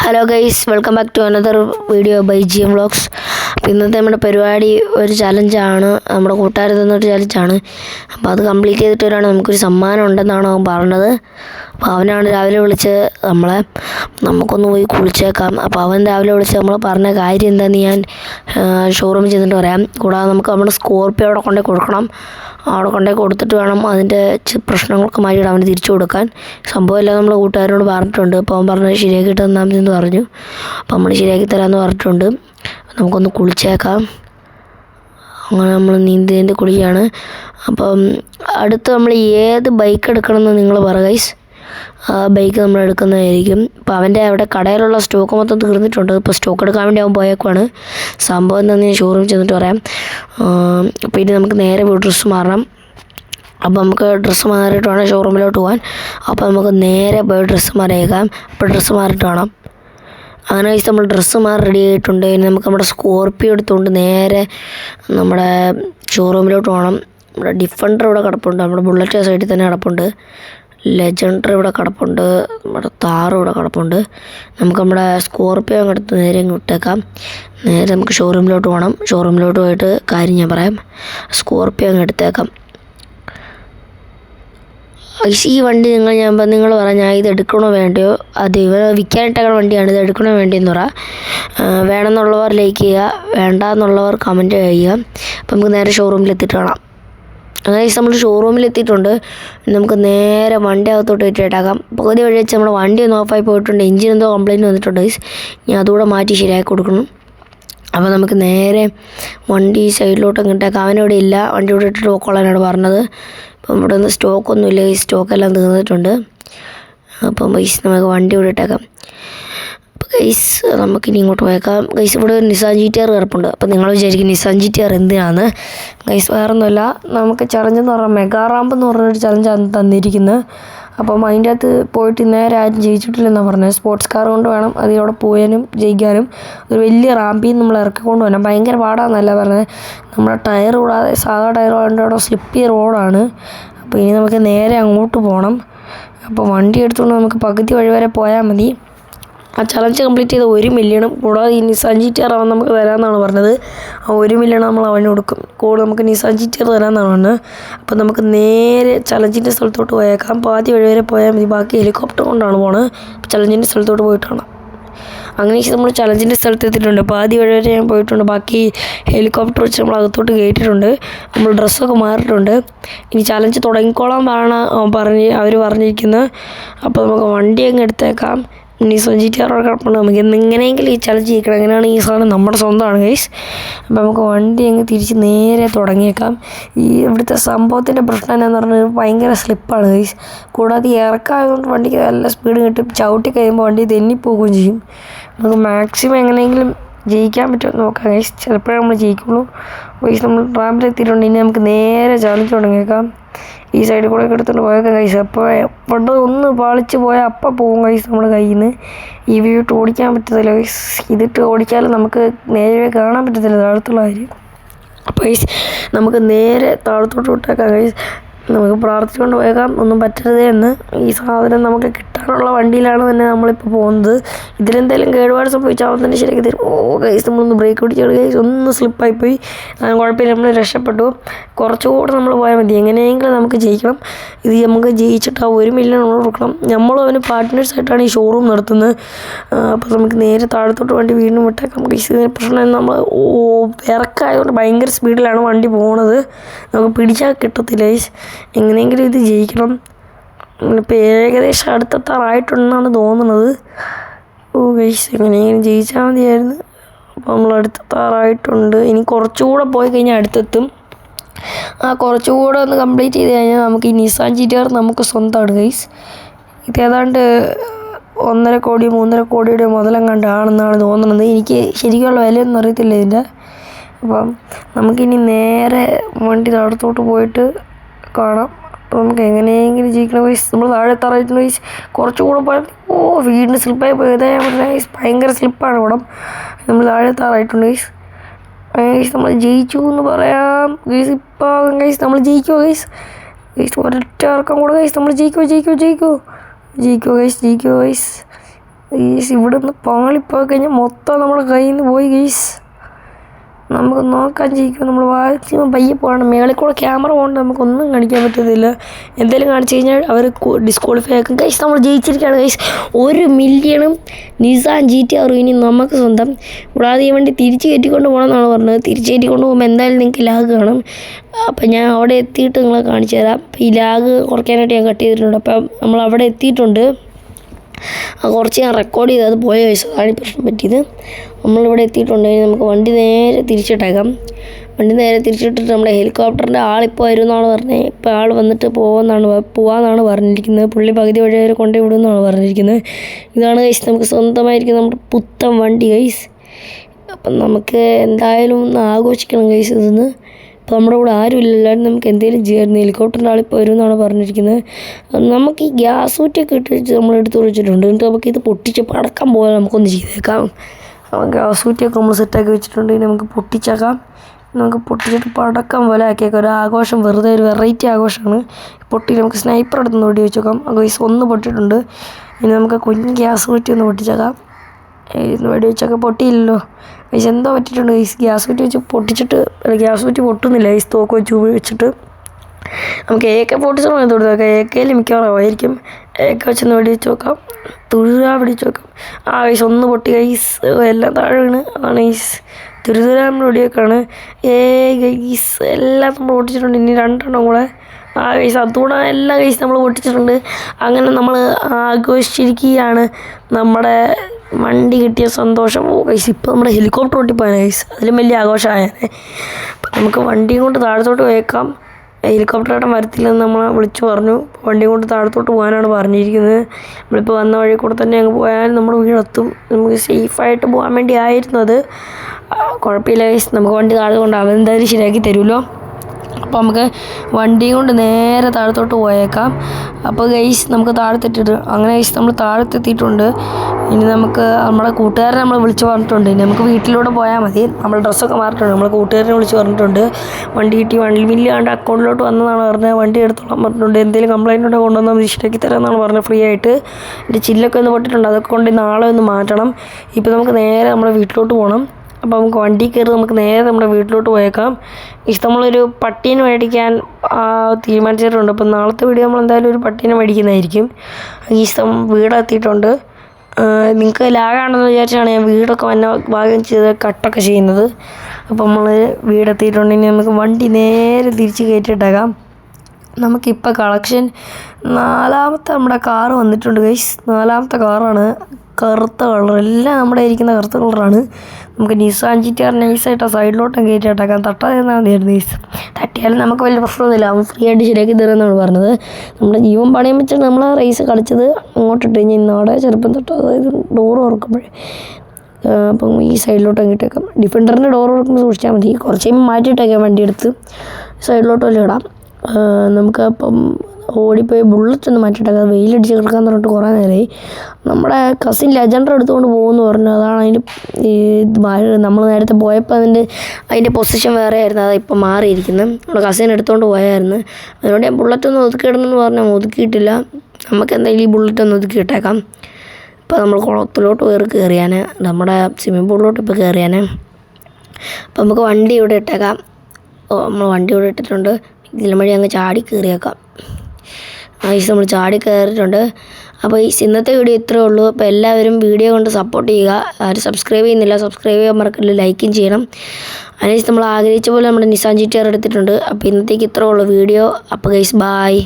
Hello guys welcome back to another video by G M vlogs അപ്പോൾ ഇന്നത്തെ നമ്മുടെ പരിപാടി ഒരു ചലഞ്ചാണ് നമ്മുടെ കൂട്ടുകാർ തന്നൊരു ചലഞ്ചാണ് അപ്പോൾ അത് കംപ്ലീറ്റ് ചെയ്തിട്ട് വരാണ് നമുക്കൊരു സമ്മാനം ഉണ്ടെന്നാണ് അവൻ പറഞ്ഞത്. അപ്പോൾ അവനാണ് രാവിലെ വിളിച്ച് നമ്മളെ നമുക്കൊന്ന് പോയി കുളിച്ചേക്കാം. അപ്പോൾ അവൻ രാവിലെ വിളിച്ച് നമ്മൾ പറഞ്ഞ കാര്യം എന്താണെന്ന് ഞാൻ ഷോറൂമിൽ ചെന്നിട്ട് പറയാം. കൂടാതെ നമുക്ക് നമ്മുടെ സ്കോർപ്പിയോ അവിടെ കൊണ്ടേ കൊടുക്കണം. അവിടെ കൊണ്ടേ കൊടുത്തിട്ട് വേണം അതിന്റെ പ്രശ്നങ്ങൾക്ക് മാറ്റിയിട്ട് അവന് തിരിച്ചു കൊടുക്കാൻ. സംഭവമെല്ലാം നമ്മൾ കൂട്ടുകാരോട് പറഞ്ഞിട്ടുണ്ട്. അപ്പോൾ അവൻ പറഞ്ഞത് ശരിയാക്കി തന്നാമെന്ന് പറഞ്ഞു. അപ്പോൾ നമ്മൾ ശരിയാക്കി തരാമെന്ന് പറഞ്ഞിട്ടുണ്ട്. നമുക്കൊന്ന് കുളിച്ചേക്കാം. അങ്ങനെ നമ്മൾ നീന്തി നീന്തി കുളിക്കുകയാണ് അപ്പം അടുത്ത് നമ്മൾ ഏത് ബൈക്ക് എടുക്കണമെന്ന് നിങ്ങൾ പറ ഗൈസ് ആ ബൈക്ക് നമ്മൾ എടുക്കുന്നതായിരിക്കും. അപ്പോൾ അവന്റെ അവിടെ കടയിലുള്ള സ്റ്റോക്ക് മൊത്തം തീർന്നിട്ടുണ്ട്. ഇപ്പോൾ സ്റ്റോക്ക് എടുക്കാൻ വേണ്ടി അവൻ പോയേക്കുവാണ്. സംഭവം എന്താണെന്ന് ഞാൻ ഷോറൂമിൽ ചെന്നിട്ട് പറയാം. അപ്പോൾ ഇനി നമുക്ക് നേരെ പോയി ഡ്രസ്സ് മാറണം. അപ്പോൾ നമുക്ക് ഡ്രസ്സ് മാറിയിട്ട് വേണം ഷോറൂമിലോട്ട് പോകാൻ. അപ്പോൾ നമുക്ക് നേരെ പോയി ഡ്രസ്സ് മാറിയേക്കാം. അപ്പോൾ ഡ്രസ്സ് മാറിയിട്ട് വേണം. അങ്ങനെ വെച്ച് നമ്മൾ ഡ്രസ്സ് മാറി റെഡി ആയിട്ടുണ്ട്. ഇനി നമുക്ക് നമ്മുടെ സ്കോർപ്പിയോ എടുത്തുകൊണ്ട് നേരെ നമ്മുടെ ഷോറൂമിലോട്ട് പോകണം നമ്മുടെ ഡിഫൻഡർ ഇവിടെ കിടപ്പുണ്ട്. നമ്മുടെ ബുള്ളറ്റ് സൈഡിൽ തന്നെ കിടപ്പുണ്ട്. ലെജൻഡർ ഇവിടെ കിടപ്പുണ്ട്. നമ്മുടെ താറും ഇവിടെ കിടപ്പുണ്ട്. നമുക്ക് നമ്മുടെ സ്കോർപ്പിയോ എടുത്ത് നേരെ അങ്ങ് വിട്ടേക്കാം. നേരെ നമുക്ക് ഷോറൂമിലോട്ട് പോകണം ഷോറൂമിലോട്ട് പോയിട്ട് കാര്യം ഞാൻ പറയാം. സ്കോർപ്പിയോ അങ്ങ് എടുത്തേക്കാം. ഈ വണ്ടി നിങ്ങൾ ഞാൻ നിങ്ങൾ പറ ഞാൻ ഇത് എടുക്കണോ വേണ്ടയോ? അത് ഇവർ വിൽക്കാനിട്ടേക്കുന്ന വണ്ടിയാണ് ഇത് എടുക്കണോ വേണ്ടിയെന്ന് പറ. വേണമെന്നുള്ളവർ ലൈക്ക് ചെയ്യുക വേണ്ട എന്നുള്ളവർ കമന്റ് ചെയ്യുക. അപ്പം നമുക്ക് നേരെ ഷോറൂമിൽ എത്തിയിട്ട് കാണാം. അങ്ങനെ നമ്മൾ ഷോറൂമിൽ എത്തിയിട്ടുണ്ട്. നമുക്ക് നേരെ വണ്ടി അകത്തോട്ട് ഇട്ടിട്ടാക്കാം പകുതി വഴി വെച്ച് നമ്മുടെ വണ്ടി ഒന്ന് ഓഫായി പോയിട്ടുണ്ട്. എഞ്ചിൻ എന്തോ കംപ്ലയിന്റ് വന്നിട്ടുണ്ട് ഞാൻ അതുകൂടെ മാറ്റി ശരിയാക്കി കൊടുക്കണം. അപ്പോൾ നമുക്ക് നേരെ വണ്ടി സൈഡിലോട്ട് ഇങ്ങോട്ടേക്ക് അവനിവിടെ ഇല്ല. വണ്ടി ഇവിടെ ഇട്ടിട്ട് പോക്കോളാനാണ് പറഞ്ഞത്. അപ്പം ഇവിടെ നിന്ന് സ്റ്റോക്കൊന്നുമില്ല. ഈ സ്റ്റോക്കെല്ലാം തീർന്നിട്ടുണ്ട്. അപ്പം പൈസ നമുക്ക് വണ്ടി ഇവിടെ ഇട്ടേക്കാം. അപ്പോൾ ഗൈസ് നമുക്കിനി ഇങ്ങോട്ട് പോയേക്കാം. ഗൈസ് ഇവിടെ ഒരു നിസാൻ ജി ടി ആർ കിടപ്പുണ്ട് അപ്പോൾ നിങ്ങൾ വിചാരിക്കും നിസാൻ ജി ടി ആർ എന്തിനാണ് ഗൈസ് വേറൊന്നുമല്ല. നമുക്ക് ചലഞ്ച് എന്ന് പറഞ്ഞാൽ മെഗാ റാമ്പ് എന്ന് പറഞ്ഞൊരു ചലഞ്ചാണ് തന്നിരിക്കുന്നത് അപ്പം അതിന്റെ അകത്ത് പോയിട്ട് നേരെ ആരും ജയിച്ചിട്ടില്ലെന്നാണ് പറഞ്ഞത്. സ്പോർട്സ് കാർ കൊണ്ട് വേണം അതിലൂടെ പോയാനും ജയിക്കാനും. ഒരു വലിയ റാമ്പിൽ നമ്മൾ ഇറക്കിക്കൊണ്ട് വരണം. ഭയങ്കര പാടാന്നല്ല പറഞ്ഞത്. നമ്മുടെ ടയർ കൂടാതെ സാധാ ടയർ അവിടെ സ്ലിപ്പ് റോഡാണ് അപ്പോൾ ഇനി നമുക്ക് നേരെ അങ്ങോട്ട് പോകണം അപ്പോൾ വണ്ടി എടുത്തുകൊണ്ട് നമുക്ക് പകുതി വഴി വരെ പോയാൽ മതി. ആ ചലഞ്ച് കംപ്ലീറ്റ് ചെയ്ത ഒരു മില്യണും കൂടാതെ ഈ നിസാൻ ജി ടി ആർ അവൻ നമുക്ക് തരാമെന്നാണ് പറഞ്ഞത്. ആ ഒരു മില്യൺ നമ്മൾ അവന് കൊടുക്കും. കൂടെ നമുക്ക് നിസാൻ ജി ടി ആർ തരാമെന്നാണ് പറഞ്ഞത്. അപ്പോൾ നമുക്ക് നേരെ ചലഞ്ചിന്റെ സ്ഥലത്തോട്ട് പോയേക്കാം. പാതി വഴി വരെ പോയാൽ മതി. ബാക്കി ഹെലികോപ്റ്റർ കൊണ്ടാണ് പോണത്. ചലഞ്ചിന്റെ സ്ഥലത്തോട്ട് പോയിട്ടാണ് അങ്ങനെ നമ്മൾ ചലഞ്ചിന്റെ സ്ഥലത്ത് എത്തിയിട്ടുണ്ട്. പാതി വഴി വരെ ഞാൻ പോയിട്ടുണ്ട്. ബാക്കി ഹെലികോപ്റ്റർ വെച്ച് നമ്മൾ അകത്തോട്ട് കയറ്റിയിട്ടുണ്ട് നമ്മൾ ഡ്രസ്സൊക്കെ മാറിയിട്ടുണ്ട്. ഇനി ചലഞ്ച് തുടങ്ങിക്കോളാൻ പറയണ പറഞ്ഞ് അവർ പറഞ്ഞിരിക്കുന്നത്. അപ്പോൾ നമുക്ക് വണ്ടി അങ്ങ് എടുത്തേക്കാം. ഇനി ടി ടാറോടെ കിടപ്പുണ്ട്. നമുക്ക് എങ്ങനെയെങ്കിലും ഈ ചലഞ്ച് ജയിക്കണം അങ്ങനെയാണ് ഈ സാധനം നമ്മുടെ സ്വന്തമാണ് ഗൈസ് അപ്പോൾ നമുക്ക് വണ്ടി അങ്ങ് തിരിച്ച് നേരെ തുടങ്ങിയേക്കാം. ഈ ഇവിടുത്തെ സംഭവത്തിന്റെ പ്രശ്നം എന്താണെന്ന് പറഞ്ഞാൽ ഭയങ്കര സ്ലിപ്പാണ് ഗൈസ് കൂടാതെ ഈ ഇറക്കമായതുകൊണ്ട് വണ്ടിക്ക് നല്ല സ്പീഡ് കിട്ടും. ചവിട്ടി കഴിയുമ്പോൾ വണ്ടി തെന്നിപ്പോവുകയും ചെയ്യും. നമുക്ക് മാക്സിമം എങ്ങനെയെങ്കിലും ജയിക്കാൻ പറ്റുമെന്ന് നോക്കാം ഗൈസ് ചിലപ്പോഴേ നമ്മൾ ജയിക്കുള്ളൂ. ഗൈസ് നമ്മൾ റാമ്പിൽ എത്തിയിട്ടുണ്ട് ഇനി നമുക്ക് നേരെ ചാലിച്ച് തുടങ്ങിയേക്കാം. ഈ സൈഡിൽ കൂടെ ഒക്കെ എടുത്തുകൊണ്ട് പോയേക്കാം കൈസ് അപ്പോൾ എവിടെ ഒന്ന് പാളിച്ച് പോയാൽ അപ്പം പോകും കൈസ് നമ്മൾ കയ്യിൽ നിന്ന് ഈ വ്യൂ ഇട്ട് ഓടിക്കാൻ പറ്റത്തില്ല കൈസ് ഇതിട്ട് ഓടിച്ചാലും നമുക്ക് നേരെ കാണാൻ പറ്റത്തില്ല താഴത്തുള്ള കാര്യം അപ്പോൾ നമുക്ക് നേരെ താഴത്തോട്ട് വിട്ടേക്കാം ഗൈസ് നമുക്ക് പ്രാർത്ഥിച്ചുകൊണ്ട് പോയേക്കാം. ഒന്നും പറ്റരുതേ എന്ന് ഈ സാധനം നമുക്ക് കിട്ടാനുള്ള വണ്ടിയിലാണ് തന്നെ നമ്മളിപ്പോൾ പോകുന്നത്. ഇതിലെന്തെങ്കിലും കേടുപാട് സംഭവിച്ചാൽ അവൻ തന്നെ ശരിയാക്കി തരും. ഓ ഗൈസ് നമ്മളൊന്ന് ബ്രേക്ക് പിടിച്ചാൽ ഗൈസ് ഒന്ന് സ്ലിപ്പായി പോയി കുഴപ്പമില്ല. നമ്മൾ രക്ഷപ്പെട്ടു. കുറച്ചുകൂടെ നമ്മൾ പോയാൽ മതി. എങ്ങനെയെങ്കിലും നമുക്ക് ജയിക്കണം. ഇത് നമുക്ക് ജയിച്ചിട്ട് ആ ഒരു മില്യൺ നമ്മൾ കൊടുക്കണം. നമ്മളും അവന് പാർട്ട്നേഴ്സ് ആയിട്ടാണ് ഈ ഷോറൂം നടത്തുന്നത്. അപ്പോൾ നമുക്ക് നേരെ താഴത്തോട്ട് വണ്ടി വീണ്ടും വിട്ടേക്കാം. ഗൈസ് ഇതിന് പ്രശ്നം നമ്മൾ ഓ ഇറക്കായതുകൊണ്ട് ഭയങ്കര സ്പീഡിലാണ് വണ്ടി പോണത്. നമുക്ക് പിടിച്ചാൽ കിട്ടത്തില്ല ഗൈസ് എങ്ങനെയെങ്കിലും ഇത് ജയിക്കണം. ഇപ്പോൾ ഏകദേശം അടുത്തെത്താറായിട്ടുണ്ടെന്നാണ് തോന്നുന്നത്. ഓ ഗൈസ് എങ്ങനെയെങ്കിലും ജയിച്ചാൽ മതിയായിരുന്നു. അപ്പോൾ നമ്മൾ അടുത്തെത്താറായിട്ടുണ്ട്. ഇനി കുറച്ചുകൂടെ പോയി കഴിഞ്ഞാൽ അടുത്തെത്തും. ആ കുറച്ചുകൂടെ ഒന്ന് കംപ്ലീറ്റ് ചെയ്ത് കഴിഞ്ഞാൽ നമുക്ക് ഈ നിസാൻ ജി നമുക്ക് സ്വന്തമാണ് ഗൈസ് ഇത് ഏതാണ്ട് ഒന്നര കോടി മൂന്നര കോടിയുടെ മുതലെങ്ങാണ്ടാണെന്നാണ് തോന്നുന്നത്. എനിക്ക് ശരിക്കുള്ള വിലയൊന്നും അറിയത്തില്ല ഇതിന്റെ അപ്പം നമുക്കിനി നേരെ വണ്ടി തടത്തോട്ട് പോയിട്ട് കാണാം. അപ്പം നമുക്ക് എങ്ങനെയെങ്കിലും ജീവിക്കണം വൈസ് നമ്മൾ താഴെ തറയിട്ടുള്ള വൈസ് കുറച്ചും കൂടെ പോയാൽ ഓ വീടിന് സ്ലിപ്പായി പോയതേ വൈസ് ഭയങ്കര സ്ലിപ്പാണ് ഇവിടെ. നമ്മൾ താഴെ തറായിട്ടുണ്ട് വൈസ് ഗൈസ് നമ്മൾ ജയിച്ചു എന്ന് പറയാം. ഗൈസ് ഇപ്പോൾ ഗൈസ് നമ്മൾ ജയിക്കുമോ ഗൈസ് ഗൈസ് ഒരൊറ്റ ഇറക്കം കൂടെ ഗൈസ് നമ്മൾ ജയിക്കുമോ ജയിക്കുമോ ജയിക്കുമോ ജയിക്കുമോ ഗൈസ് ജയിക്കുമോ ഗൈസ് ഗൈസ് ഇവിടെ നിന്ന് പാളിപ്പോയി കഴിഞ്ഞാൽ മൊത്തം നമ്മുടെ കയ്യിൽ നിന്ന് പോയി ഗൈസ് നമുക്ക് നോക്കാൻ ചെയ്യിക്കും നമ്മൾ മാക്സിമം പയ്യെ പോകണം. മേളിൽ കൂടെ ക്യാമറ പോകണ്ട നമുക്കൊന്നും കാണിക്കാൻ പറ്റത്തില്ല. എന്തെങ്കിലും കാണിച്ചു കഴിഞ്ഞാൽ അവർ ഡിസ്ക്വാളിഫൈ ആക്കും. കൈസ് നമ്മൾ ജയിച്ചിരിക്കുകയാണ്. കൈസ് ഒരു മില്യണും നിസാൻ ജി ടി ആറും ഇനി നമുക്ക് സ്വന്തം കൂടാതെ ഈ വണ്ടി തിരിച്ചു കയറ്റിക്കൊണ്ട് പോകണമെന്നാണ് പറഞ്ഞത്. തിരിച്ച് കയറ്റിക്കൊണ്ട് പോകുമ്പോൾ എന്തായാലും നിങ്ങൾക്ക് ലാഗ് കാണും. അപ്പം ഞാൻ അവിടെ എത്തിയിട്ട് നിങ്ങളെ കാണിച്ചു തരാം. ഈ ലാഗ് കുറയ്ക്കാനായിട്ട് ഞാൻ കട്ട് ചെയ്തിട്ടുണ്ട്. അപ്പം നമ്മൾ അവിടെ എത്തിയിട്ടുണ്ട്. കുറച്ച് ഞാൻ റെക്കോർഡ് ചെയ്ത് അത് പോയ വയസ്സ് അതാണ് ഈ പ്രശ്നം പറ്റിയത്. നമ്മളിവിടെ എത്തിയിട്ടുണ്ടെങ്കിൽ നമുക്ക് വണ്ടി നേരെ തിരിച്ചിട്ടേക്കാം. വണ്ടി നേരെ തിരിച്ചിട്ടിട്ട് നമ്മുടെ ഹെലികോപ്റ്ററിന്റെ ആളിപ്പോൾ വരുമെന്നാണ് പറഞ്ഞത് ഇപ്പോൾ ആൾ വന്നിട്ട് പോകുമെന്നാണ് പോകാമെന്നാണ് പറഞ്ഞിരിക്കുന്നത്. പുള്ളി പകുതി വഴി വരെ കൊണ്ടേ വിടുമെന്നാണ് പറഞ്ഞിരിക്കുന്നത്. ഇതാണ് കൈസ് നമുക്ക് സ്വന്തമായിരിക്കും നമ്മുടെ പുത്തൻ വണ്ടി കൈസ് അപ്പം നമുക്ക് എന്തായാലും ഒന്ന് ആഘോഷിക്കണം കൈസ് ഇതൊന്ന്. ഇപ്പം നമ്മുടെ കൂടെ ആരും ഇല്ലല്ലാണ്ട് നമുക്ക് എന്തെങ്കിലും ചെയ്യാൻ ഹെലികോപ്റ്ററിന്റെ ആളിപ്പോൾ വരും എന്നാണ് പറഞ്ഞിരിക്കുന്നത്. നമുക്ക് ഈ ഗ്യാസ് ഊറ്റിയൊക്കെ ഇട്ട് വെച്ച് നമ്മൾ എടുത്ത് വെച്ചിട്ടുണ്ട്. എന്നിട്ട് നമുക്ക് ഇത് പൊട്ടിച്ച് പടക്കം പോലെ നമുക്കൊന്ന് ചെയ്തേക്കാം. ഗ്യാസ് ഊറ്റിയൊക്കെ നമ്മൾ സെറ്റാക്കി വെച്ചിട്ടുണ്ട്. ഇനി നമുക്ക് പൊട്ടിച്ചേക്കാം. നമുക്ക് പൊട്ടിച്ചിട്ട് പടക്കം പോലെ ആക്കിയേക്കാം. ഒരു ആഘോഷം വെറുതെ ഒരു വെറൈറ്റി ആഘോഷമാണ്. പൊട്ടി നമുക്ക് സ്നൈപ്പർ എടുത്ത് ഓടി വെച്ചേക്കാം. ഗൈസ് ഒന്ന് പൊട്ടിയിട്ടുണ്ട്. ഇനി നമുക്ക് കുഞ്ഞ് ഗ്യാസ് കുറ്റി ഒന്ന് പൊട്ടിച്ചേക്കാം. വെടി വെച്ചൊക്കെ പൊട്ടിയില്ലല്ലോ. ഗൈസ് എന്തോ പറ്റിയിട്ടുണ്ട്. ഈ ഗ്യാസ് കുറ്റി വെച്ച് പൊട്ടിച്ചിട്ട് അല്ല ഗ്യാസ് കുറ്റി പൊട്ടുന്നില്ല. ഈ തോക്ക് വെച്ച് ഉപയോഗിച്ചിട്ട് നമുക്ക് എ കെ ഫോർട്ടി സെവൻ എടുത്ത് കൊടുത്തേക്കാം എ കെയിൽ മിക്കവാറും ആയിരിക്കും. എ കെ വെച്ചൊന്ന് നോക്കാം. തുരുതുരാ പിടിച്ച് നോക്കാം. ആ ഗൈസ് ഒന്ന് പൊട്ടി ഐസ് എല്ലാം താഴെ വീണ് അതാണ് ഗൈസ് തുരുതുരാൻ വെടിയൊക്കെയാണ് ഏ ഗൈസ് എല്ലാം നമ്മൾ പൊട്ടിച്ചിട്ടുണ്ട്. ഇനി രണ്ടെണ്ണം കൂടെ. ആ ഗൈസ് അതുകൂടെ എല്ലാ ഗൈസ് നമ്മൾ പൊട്ടിച്ചിട്ടുണ്ട്. അങ്ങനെ നമ്മൾ ആഘോഷിച്ചിരിക്കുകയാണ് നമ്മുടെ വണ്ടി കിട്ടിയ സന്തോഷം. ഓ ഗൈസ് ഇപ്പോൾ നമ്മുടെ ഹെലികോപ്റ്റർ ഓട്ടിപ്പോയാണ് ഗൈസ് അതിലും വലിയ ആഘോഷമായേനെ അപ്പം നമുക്ക് വണ്ടിയും കൊണ്ട് താഴത്തോട്ട് പോയേക്കാം. ഹെലികോപ്റ്റർ ഏട്ടൻ വരത്തില്ലെന്ന് നമ്മൾ വിളിച്ചു പറഞ്ഞു. വണ്ടിയും കൊണ്ട് താഴത്തോട്ട് പോകാനാണ് പറഞ്ഞിരിക്കുന്നത്. നമ്മളിപ്പോൾ വന്ന വഴി കൂടെ തന്നെ അങ്ങ് പോയാൽ നമ്മൾ വീടെത്തും. നമുക്ക് സേഫായിട്ട് പോകാൻ വേണ്ടി ആയിരുന്നു അത്. കുഴപ്പമില്ല ഗൈസ് നമുക്ക് വണ്ടി താഴെ കൊണ്ട് അവൻ എന്തായാലും ശരിയാക്കി തരുമല്ലോ. അപ്പോൾ നമുക്ക് വണ്ടിയും കൊണ്ട് നേരെ താഴത്തോട്ട് പോയേക്കാം. അപ്പോൾ ഗൈസ് നമുക്ക് താഴത്തെത്തിയിട്ട് അങ്ങനെ ഗൈസ് നമ്മൾ താഴത്തെത്തിയിട്ടുണ്ട്. ഇനി നമുക്ക് നമ്മുടെ കൂട്ടുകാരനെ നമ്മൾ വിളിച്ച് പറഞ്ഞിട്ടുണ്ട്. ഇനി നമുക്ക് വീട്ടിലൂടെ പോയാൽ മതി. നമ്മൾ ഡ്രസ്സൊക്കെ മാറിയിട്ടുണ്ട്. നമ്മൾ കൂട്ടുകാരനെ വിളിച്ച് പറഞ്ഞിട്ടുണ്ട്. വണ്ടി കിട്ടി വണ്ടി ബില്ല് കണ്ട് അക്കൗണ്ടിലോട്ട് വന്നതാണ് പറഞ്ഞത്. വണ്ടി എടുത്തോളാൻ പറഞ്ഞിട്ടുണ്ട്. എന്തെങ്കിലും കംപ്ലൈന്റ് ഉണ്ടെങ്കിൽ കൊണ്ടുവന്നാൽ മതി ശരിയാക്കി തരാമെന്നാണ് പറഞ്ഞത് ഫ്രീ ആയിട്ട്. എന്റെ ചില്ലൊക്കെ ഒന്ന് പൊട്ടിട്ടുണ്ട് അതൊക്കെ കൊണ്ട് നാളെ ഒന്ന് മാറ്റണം. ഇപ്പോൾ നമുക്ക് നേരെ നമ്മുടെ വീട്ടിലോട്ട് പോകണം അപ്പോൾ നമുക്ക് വണ്ടി കയറി നമുക്ക് നേരെ നമ്മുടെ വീട്ടിലോട്ട് പോയേക്കാം. ഇഷ്ടം നമ്മളൊരു പട്ടീനെ മേടിക്കാൻ തീരുമാനിച്ചിട്ടുണ്ട്. അപ്പം നാളത്തെ വീഡിയോ നമ്മൾ എന്തായാലും ഒരു പട്ടീനെ മേടിക്കുന്നതായിരിക്കും. ഇഷ്ടം വീടെത്തിയിട്ടുണ്ട്. നിങ്ങൾക്ക് ലാഗാണെന്ന് വിചാരിച്ചാണ് ഞാൻ വീടൊക്കെ വന്ന ഭാഗം ചെയ്ത് കട്ടൊക്കെ ചെയ്യുന്നത്. അപ്പോൾ നമ്മൾ വീടെത്തിയിട്ടുണ്ട്. ഇനി നമുക്ക് വണ്ടി നേരെ തിരിച്ച് കയറ്റിയിട്ടേക്കാം. നമുക്കിപ്പോൾ കളക്ഷൻ നാലാമത്തെ നമ്മുടെ കാറ് വന്നിട്ടുണ്ട് ഗൈസ്. നാലാമത്തെ കാറാണ് കറുത്ത കളർ എല്ലാം നമ്മുടെ ഇരിക്കുന്ന കറുത്ത കളറാണ് നമുക്ക് നിസാൻ ജി ടി ആർ നൈസായിട്ട് സൈഡിലോട്ടും കയറ്റിയിട്ടേക്കാം തട്ടാതെ നിന്നാൽ മതിയായിരുന്നു നൈസ് തട്ടിയാലും നമുക്ക് വലിയ പ്രശ്നമൊന്നുമില്ല. അവൻ ഫ്രീ ആയിട്ട് ശരിയാക്കി തരുമെന്നാണ് പറഞ്ഞത്. നമ്മുടെ ജീവൻ പണയം വെച്ച് നമ്മൾ ആ റേസ് കളിച്ചത് അങ്ങോട്ടിട്ട് കഴിഞ്ഞ് ഇന്നോടെ ചെറുപ്പം തൊട്ട് അതായത് ഡോർ തുറക്കുമ്പോഴേ. അപ്പം ഈ സൈഡിലോട്ട് അങ്ങോട്ടേക്കാം ഡിഫൻഡറിന്റെ ഡോർ തുറക്കുമ്പോൾ സൂക്ഷിച്ചാൽ മതി. കുറച്ച് കഴിയുമ്പോൾ മാറ്റിയിട്ടേക്കാം വണ്ടി സൈഡിലോട്ട് വല്ലതും ഇടാം. നമുക്ക് അപ്പം ഓടിപ്പോയി ബുള്ളറ്റ് ഒന്ന് മാറ്റിയിട്ടേക്കാം വെയിലടിച്ച് കിടക്കാൻ പറഞ്ഞിട്ട് കുറേ നേരമായി. നമ്മുടെ കസിൻ ലെജൻഡർ എടുത്തുകൊണ്ട് പോകുമെന്ന് പറഞ്ഞു. അതാണ് അതിന്റെ നമ്മൾ നേരത്തെ പോയപ്പോൾ അതിന്റെ അതിന്റെ പൊസിഷൻ വേറെ ആയിരുന്നു അത് ഇപ്പം മാറിയിരിക്കുന്നത് നമ്മുടെ കസിൻ എടുത്തുകൊണ്ട് പോയായിരുന്നു. അതുകൊണ്ട് ഞാൻ ബുള്ളറ്റ് ഒന്ന് ഒതുക്കിയിടുന്നെന്ന് പറഞ്ഞാൽ ഒതുക്കിയിട്ടില്ല. നമുക്ക് എന്തായാലും ഈ ബുള്ളറ്റ് ഒന്ന് ഒതുക്കിയിട്ടേക്കാം ഇപ്പോൾ നമ്മൾ കുളത്തിലോട്ട് കയറി കയറിയാൻ നമ്മുടെ സ്വിമ്മിംഗ് പൂളിലോട്ട് ഇപ്പോൾ കയറിയാൻ അപ്പോൾ നമുക്ക് വണ്ടി ഇവിടെ ഇട്ടേക്കാം. നമ്മൾ വണ്ടി ഇവിടെ ഇട്ടിട്ടുണ്ട്. ഇതിലും വഴി അങ്ങ് ചാടി കയറിയേക്കാം. ഈസ് നമ്മൾ ചാടി കയറിയിട്ടുണ്ട്. അപ്പോൾ ഈ ഇന്നത്തെ വീഡിയോ ഇത്രേ ഉള്ളൂ. അപ്പോൾ എല്ലാവരും വീഡിയോ കൊണ്ട് സപ്പോർട്ട് ചെയ്യുക. ആരും സബ്സ്ക്രൈബ് ചെയ്യുന്നില്ല സബ്സ്ക്രൈബ് ചെയ്യാൻ മറക്കില്ല ലൈക്കും ചെയ്യണം. അതിനനുസരിച്ച് നമ്മൾ ആഗ്രഹിച്ച പോലെ നമ്മുടെ നിസാൻ ജി ടി ആർ എടുത്തിട്ടുണ്ട്. അപ്പോൾ ഇന്നത്തേക്ക് ഇത്രേ ഉള്ളൂ വീഡിയോ. അപ്പോൾ ഗൈസ് ബായ്